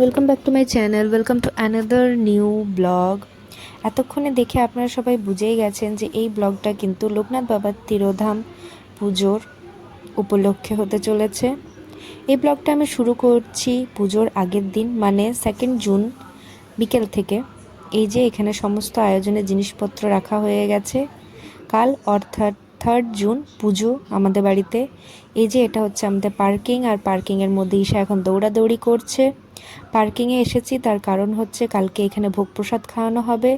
Welcome back to my channel welcome to another new blog এতক্ষণে দেখে আপনারা সবাই বুঝেই গেছেন যে এই ব্লগটা কিন্তু লোকনাথ বাবার তিরোধাম পুজোর উপলক্ষে হতে চলেছে। এই ব্লগটা আমি শুরু করছি পুজোর আগের দিন মানে সেকেন্ড জুন বিকেল থেকে। এই যে এখানে সমস্ত আয়োজনের জিনিসপত্র রাখা হয়ে গেছে। কাল অর্থাৎ থার্ড জুন পুজো আমাদের বাড়িতে। এই যে এটা হচ্ছে আমাদের পার্কিং আর পার্কিংয়ের মধ্যে ঈশা এখন দৌড়াদৌড়ি করছে। পার্কিংয়ে এসেছি, তার কারণ হচ্ছে কালকে এখানে ভোগ প্রসাদ খাওয়ানো হবে।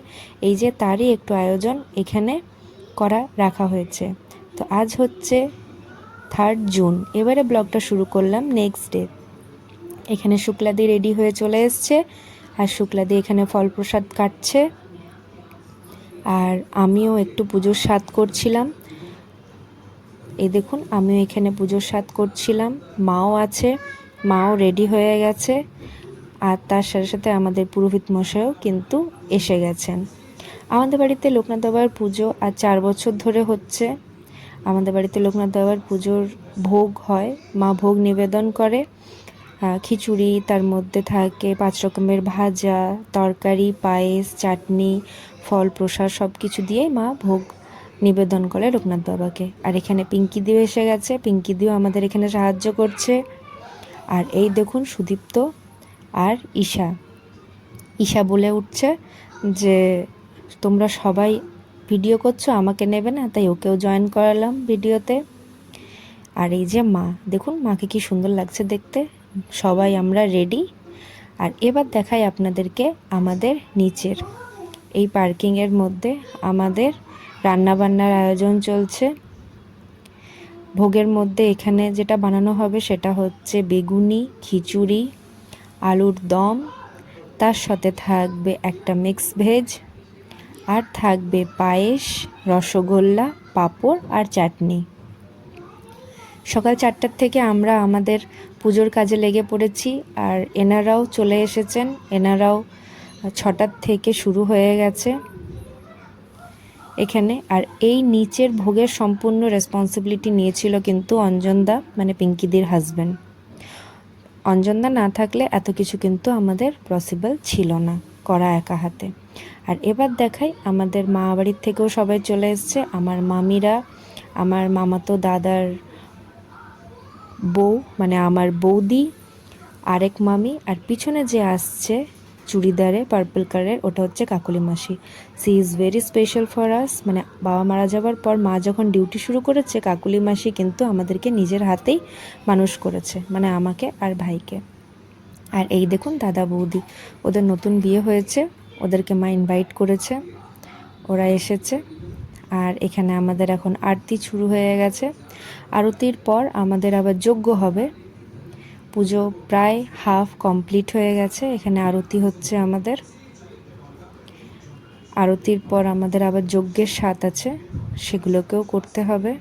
এই যে তারই একটু আয়োজন এখানে করা, রাখা হয়েছে। তো আজ হচ্ছে থার্ড জুন এবারে ব্লগটা শুরু করলাম নেক্সট ডে এখানে শুক্লাদি রেডি হয়ে চলে এসছে, আর শুক্লাদি এখানে ফল প্রসাদ কাটছে। আর আমিও একটু পুজোর স্বাদ করছিলাম। এই দেখুন, আমিও এখানে পুজোর স্বাদ করছিলাম। মাও আছে, মাও রেডি হয়ে গেছে। আর তার সাথে সাথে আমাদের পুরোহিত মশাইও কিন্তু এসে গেছেন। আমাদের বাড়িতে লোকনাথ বাবার পুজো আর চার বছর ধরে হচ্ছে। আমাদের বাড়িতে লোকনাথ বাবার পুজোর ভোগ হয়, মা ভোগ নিবেদন করে। খিচুড়ি তার মধ্যে থাকে পাঁচ রকমের ভাজা, তরকারি, পায়েস, চাটনি, ফল, প্রসাদ সব কিছু দিয়ে মা ভোগ নিবেদন করে লোকনাথ বাবাকে। আর এখানে পিঙ্কি দিও এসে গেছে। পিঙ্কি দিও আমাদের এখানে সাহায্য করছে। আর এই দেখুন সুদীপ্ত আর ঈশা। ঈশা বলে উঠছে যে, তোমরা সবাই ভিডিও করছ, আমাকে নেবে না, তাই ওকেও জয়েন করালাম ভিডিওতে। আর এই যে মা, দেখুন মাকে কি সুন্দর লাগছে দেখতে। সবাই আমরা রেডি আর এবার দেখাই আপনাদেরকে আমাদের নিচের। এই পার্কিংয়ের মধ্যে আমাদের রান্নাবান্নার আয়োজন চলছে। ভোগের মধ্যে এখানে যেটা বানানো হবে সেটা হচ্ছে বেগুনি, খিচুড়ি, আলুর দম, তার সাথে থাকবে একটা মিক্স ভেজ আর থাকবে পায়েস, রসগোল্লা, পাঁপড় আর চাটনি। সকাল চারটার থেকে আমরা আমাদের পুজোর কাজে লেগে পড়েছি, আর এনারাও চলে এসেছেন। এনারাও ছটার থেকে শুরু হয়ে গেছে। এখানে। আর এই নিচের ভোগের সম্পূর্ণ রেসপন্সিবিলিটি নিয়েছিল কিন্তু অঞ্জনদা মানে পিঙ্কিদির হাজব্যান্ড অঞ্জনদা না থাকলে এত কিছু কিন্তু আমাদের পসিবল ছিল না করা একা হাতে। আর এবার দেখাই আমাদের মা বাড়ির থেকেও সবাই চলে এসছে। আমার মামিরা, আমার মামাতো দাদার বউ মানে আমার বৌদি, আরেক মামি। আর পিছনে যে আসছে চুড়িদারে পার্পল কালারের ওটা হচ্ছে কাকলি মাসি। She is very special for us মানে বাবা মারা যাওয়ার পর মা যখন ডিউটি শুরু করেছে, কাকুলি মাসি কিন্তু আমাদেরকে নিজের হাতেই মানুষ করেছে মানে আমাকে আর ভাইকে। আর এই দেখুন দাদা বৌদি, ওদের নতুন বিয়ে হয়েছে, ওদেরকে মা ইনভাইট করেছে, ওরা এসেছে। আর এখানে আমাদের এখন আরতি শুরু হয়ে গেছে। আরতির পর আমাদের আবার যোগ্য হবে পুজো প্রায় হাফ কমপ্লিট হয়ে গেছে। এখানে আরতি হচ্ছে আমাদের। আরতির পর আমাদের আবার যজ্ঞের স্বাদ আছে, সেগুলোকেও করতে হবে।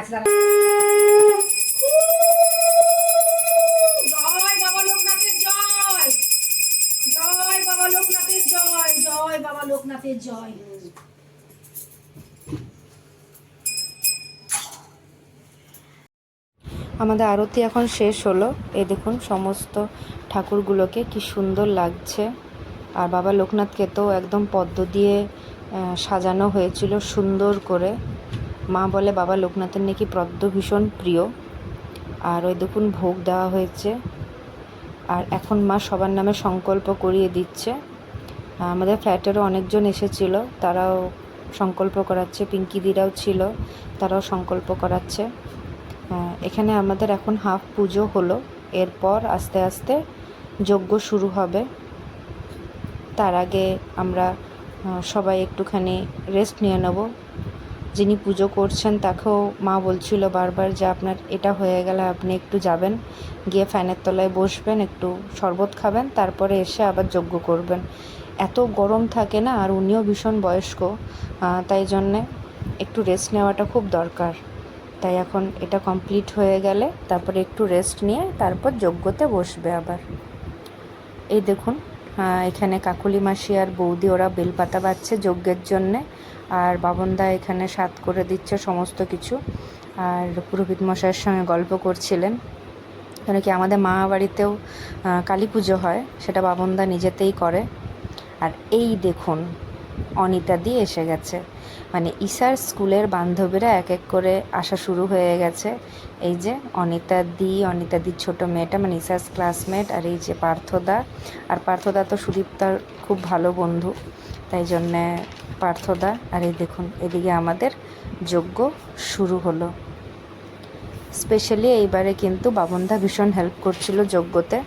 আছে দাঁড়া। লোকনাথের জয়। জয় বাবা লোকনাথের জয় জয় বাবা লোকনাথের জয়। আমাদের আরতি এখন শেষ হলো। এই দেখুন সমস্ত ঠাকুরগুলোকে কি সুন্দর লাগছে। আর বাবা লোকনাথকে তো একদম পদ্ম দিয়ে আহ, সাজানো হয়েছিল সুন্দর করে। মা বলে, বাবা, লোকনাথের নাকি পদ্ম ভীষণ প্রিয়। আর ওই দেখুন, ভোগ দেওয়া হয়েছে। আর এখন মা সবার নামে সংকল্প করিয়ে দিচ্ছে। আমাদের ফ্ল্যাটেরও অনেকজন এসেছিল, তারাও সংকল্প করাচ্ছে পিঙ্কিদিরাও ছিল, তারাও সংকল্প করাচ্ছে। এখানে আমাদের এখন হাফ পুজো হলো। এরপর আস্তে আস্তে যজ্ঞ শুরু হবে। তার আগে আমরা সবাই একটুখানি রেস্ট নিয়ে নেব। যিনি পুজো করছেন, তাকেও মা বলছিল বারবার যে আপনার এটা হয়ে গেলে আপনি একটু যাবেন, গিয়ে ফ্যানের তলায় বসবেন, একটু শরবত খাবেন, তারপরে এসে আবার যজ্ঞ করবেন। এত গরম থাকে না, আর উনিও ভীষণ বয়স্ক তাই জন্যে একটু রেস্ট নেওয়াটা খুব দরকার। তাই এখন এটা কমপ্লিট হয়ে গেলে তারপরে একটু রেস্ট নিয়ে তারপর যজ্ঞতে বসবে আবার। এই দেখুন এখানে কাকুলি মাসি আর বৌদি, ওরা বেলপাতা বাচ্ছে যজ্ঞের জন্যে, আর বাবনদা এখানে সাত করে দিচ্ছে সমস্ত কিছু। আর পুরোহিত মশাইয়ের সঙ্গে গল্প করছিলেন। কেন কি আমাদের মা বাড়িতেও কালী পুজো হয়, সেটা বাবনদা নিজেতেই করে। আর এই দেখুন অনিতা দি এসে গেছে। মানে ঈশার স্কুলের বান্ধবীরা এক এক করে আসা শুরু হয়ে গেছে। এই যে অনিতা দি, অনিতা দির ছোটো মেয়েটা মানে ঈশার ক্লাসমেট আর এই যে পার্থদা। আর পার্থদা তো সুদীপ্তার খুব ভালো বন্ধু, তাই জন্যে পার্থদা। আর এই দেখুন, এদিকে আমাদের যজ্ঞ শুরু হলো। স্পেশালি এইবারে কিন্তু বাবনদা ভীষণ হেল্প করছিল যজ্ঞতে।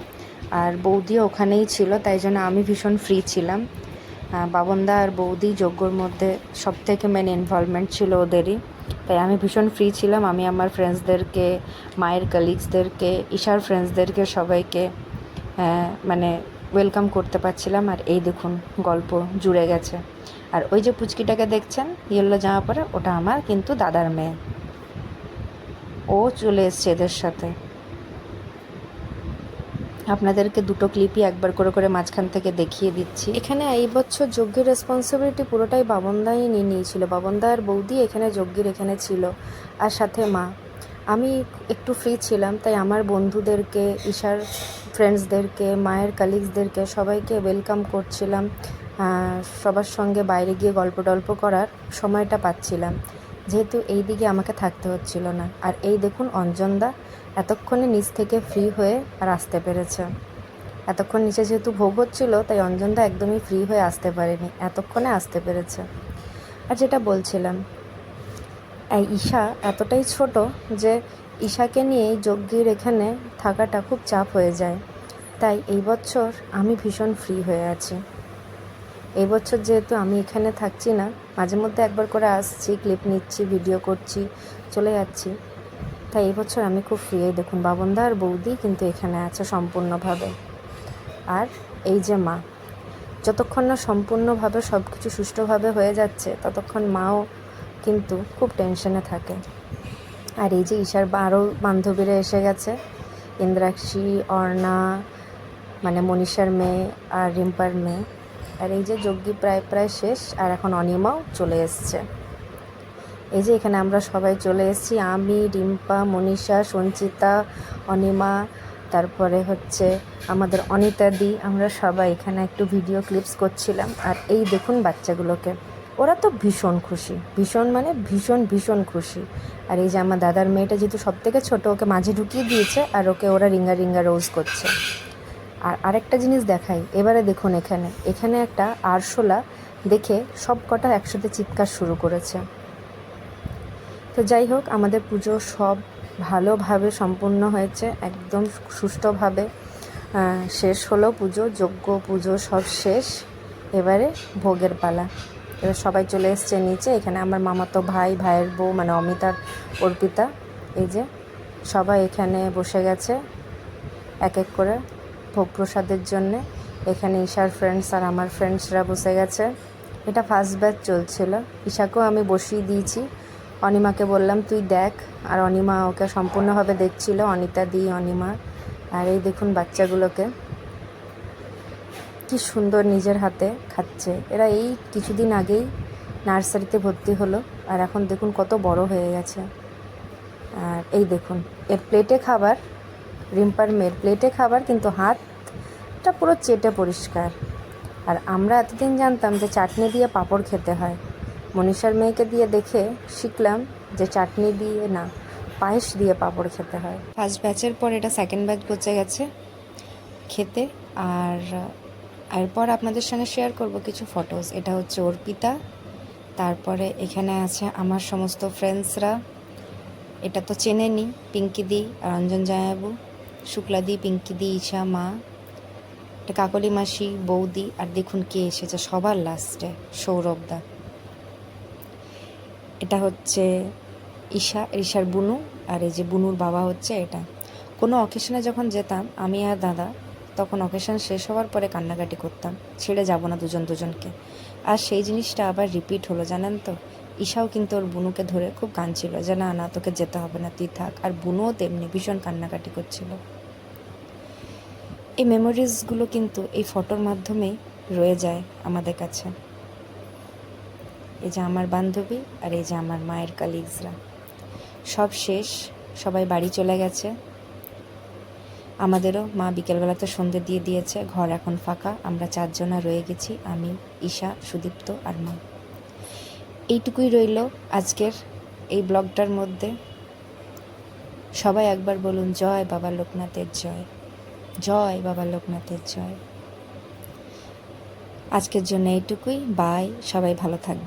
আর বৌদিও ওখানেই ছিল, তাই জন্য আমি ভীষণ ফ্রি ছিলাম। বাবনদা আর বৌদি যজ্ঞর মধ্যে সব থেকে মেন ইনভলভমেন্ট ছিল ওদেরই। তাই আমি ভীষণ ফ্রি ছিলাম। আমি আমার ফ্রেন্ডসদেরকে মায়ের কালিগসদেরকে ঈশার ফ্রেন্ডসদেরকে সবাইকে মানে ওয়েলকাম করতে পারছিলাম। আর এই দেখুন, গল্প জুড়ে গেছে। আর ওই যে পুচকিটাকে দেখছেন ইয়েলো জামা পরে, ওটা আমার কিন্তু দাদার মেয়ে। ও চলে এসছে এদের সাথে। আপনাদেরকে দুটো ক্লিপই একবার করে করে মাঝখান থেকে দেখিয়ে দিচ্ছি। এখানে এই বছর যজ্ঞের রেসপন্সিবিলিটি পুরোটাই বাবনদাই নিয়ে নিয়েছিল। বাবনদা আর বৌদি এখানে যজ্ঞের এখানে ছিল আর সাথে মা। আমি একটু ফ্রি ছিলাম, তাই আমার বন্ধুদেরকে, ঈশার ফ্রেন্ডসদেরকে মায়ের কালিগসদেরকে সবাইকে ওয়েলকাম করছিলাম। সবার সঙ্গে বাইরে গিয়ে গল্প টল্প করার সময়টা পাচ্ছিলাম। যেহেতু এই দিকে আমাকে থাকতে হচ্ছিল না। আর এই দেখুন অঞ্জনদা এতক্ষণে নিচ থেকে ফ্রি হয়ে আর আসতে পেরেছে। এতক্ষণ নিচে যেহেতু ভোগ হচ্ছিল, তাই অঞ্জনদা একদমই ফ্রি হয়ে আসতে পারেনি। এতক্ষণে আসতে পেরেছে। আর যেটা বলছিলাম, এই ঈশা এতটাই ছোট যে ঈশাকে নিয়ে যজ্ঞের এখানে থাকাটা খুব চাপ হয়ে যায়। তাই এই বছর আমি ভীষণ ফ্রি হয়ে আছি। এই বছর যেহেতু আমি এখানে থাকছি না, মাঝে মধ্যে একবার করে আসছি ক্লিপ নিচ্ছি ভিডিও করছি, চলে যাচ্ছি। তাই এই বছর আমি খুব ফ্রি এই দেখুন বাবনদা আর বৌদি কিন্তু এখানে আছে সম্পূর্ণভাবে। আর এই যে মা, যতক্ষণ না সম্পূর্ণভাবে সব কিছু সুষ্ঠুভাবে হয়ে যাচ্ছে, ততক্ষণ মাও কিন্তু খুব টেনশনে থাকে। আর এই যে ঈশার আরও বান্ধবীরা এসে গেছে, ইন্দ্রাক্ষী, অর্ণা মানে মনীষার মেয়ে আর রিম্পার মেয়ে। আর এই যে যজ্ঞি প্রায় প্রায় শেষ, আর এখন অনিমাও চলে এসছে। এই যে এখানে আমরা সবাই চলে এসেছি, আমি রিম্পা মনীষা, সঞ্চিতা, অনিমা, তারপরে হচ্ছে আমাদের অনিতাদি আমরা সবাই এখানে একটু ভিডিও ক্লিপস করছিলাম। আর এই দেখুন বাচ্চাগুলোকে, ওরা তো ভীষণ খুশি, ভীষণ মানে ভীষণ ভীষণ খুশি। আর এই যে আমার দাদার মেয়েটা যেহেতু সব থেকে ছোটো, ওকে মাঝে ঢুকিয়ে দিয়েছে, আর ওকে ওরা রিঙ্গা রিঙ্গা রোজ করছে। আর আরেকটা জিনিস দেখাই, এবারে দেখুন এখানে। এখানে একটা আরশোলা দেখে সব কটা একসাথে চিৎকার শুরু করেছে। তো যাই হোক, আমাদের পুজো সব ভালোভাবে সম্পূর্ণ হয়েছে, একদম সুষ্ঠুভাবে। শেষ হলো পুজো, যজ্ঞ পুজো সব শেষ। এবারে ভোগের পালা। এবার সবাই চলে এসছে নিচে, এখানে আমার মামাতো ভাই, ভাইয়ের বউ মানে অমিতার অর্পিতা। এই যে সবাই এখানে বসে গেছে, এক এক করে। ভোগ প্রসাদের জন্যে। এখানে ঈশার ফ্রেন্ডস আর আমার ফ্রেন্ডসরা বসে গেছে। এটা ফার্স্ট ব্যাচ চলছিল। ঈশাকেও আমি বসিয়ে দিয়েছি। অনিমাকে বললাম, তুই দেখ। আর অনিমা ওকে সম্পূর্ণভাবে দেখছিল, অনিতা দি, অনিমা। আর এই দেখুন বাচ্চাগুলোকে। কি সুন্দর নিজের হাতে খাচ্ছে। এরা এই কিছুদিন আগেই নার্সারিতে ভর্তি হলো। আর এখন দেখুন কত বড় হয়ে গেছে। আর এই দেখুন, এর প্লেটে খাবার রিম্পার মেয়ের প্লেটে খাবার, কিন্তু হাতটা পুরো চেটে পরিষ্কার। আর আমরা এতদিন জানতাম যে চাটনি দিয়ে পাঁপড় খেতে হয়। মনীষার মেয়েকে দিয়ে দেখে শিখলাম যে চাটনি দিয়ে না, পায়েস দিয়ে পাঁপড় খেতে হয়। ফার্স্ট ব্যাচের পর এটা সেকেন্ড ব্যাচ পচে গেছে খেতে। আর, এরপর আপনাদের সঙ্গে শেয়ার করব কিছু ফটোস এটা হচ্ছে অর্পিতা তারপরে এখানে আছে আমার সমস্ত ফ্রেন্ডসরা এটা তো চেনে চেনেনি পিঙ্কিদি আর অঞ্জন জায়াবু। শুক্লাদি পিঙ্কিদি ইশা মা এটা কাকলি মাসি, বৌদি আর দেখুন কে এসেছে সবার লাস্টে সৌরভদা এটা হচ্ছে ঈশা, ঈশার বুনু আর এই যে বুনুর বাবা হচ্ছে এটা। কোনো অকেশনে যখন যেতাম, আমি আর দাদা, তখন অকেশন শেষ হওয়ার পরে কান্নাকাটি করতাম, ছেড়ে যাব না দুজন দুজনকে। আর সেই জিনিসটা আবার রিপিট হলো, জানেন তো? ঈশাও কিন্তু ওর বুনুকে ধরে খুব কাঁদছিল যে, না না, তোকে যেতে হবে না, তুই থাক। আর বুনুও তেমনি ভীষণ কান্নাকাটি করছিল। এই মেমোরিজগুলো কিন্তু এই ফটোর মাধ্যমেই রয়ে যায় আমাদের কাছে। এই যে আমার বান্ধবী আর এই যে আমার মায়ের কালিগসরা সব শেষ, সবাই বাড়ি চলে গেছে। আমাদেরও মা বিকেলবেলাতে সন্ধে দিয়ে দিয়েছে, ঘর এখন ফাঁকা, আমরা চারজনা রয়ে গেছি, আমি, ঈশা, সুদীপ্ত আর মা। এইটুকুই রইল আজকের এই ব্লগটার মধ্যে। সবাই একবার বলুন, জয় বাবা লোকনাথের জয়। জয় বাবা লোকনাথের জয়। আজকের জন্য এইটুকুই। বাই। সবাই ভালো থাকবে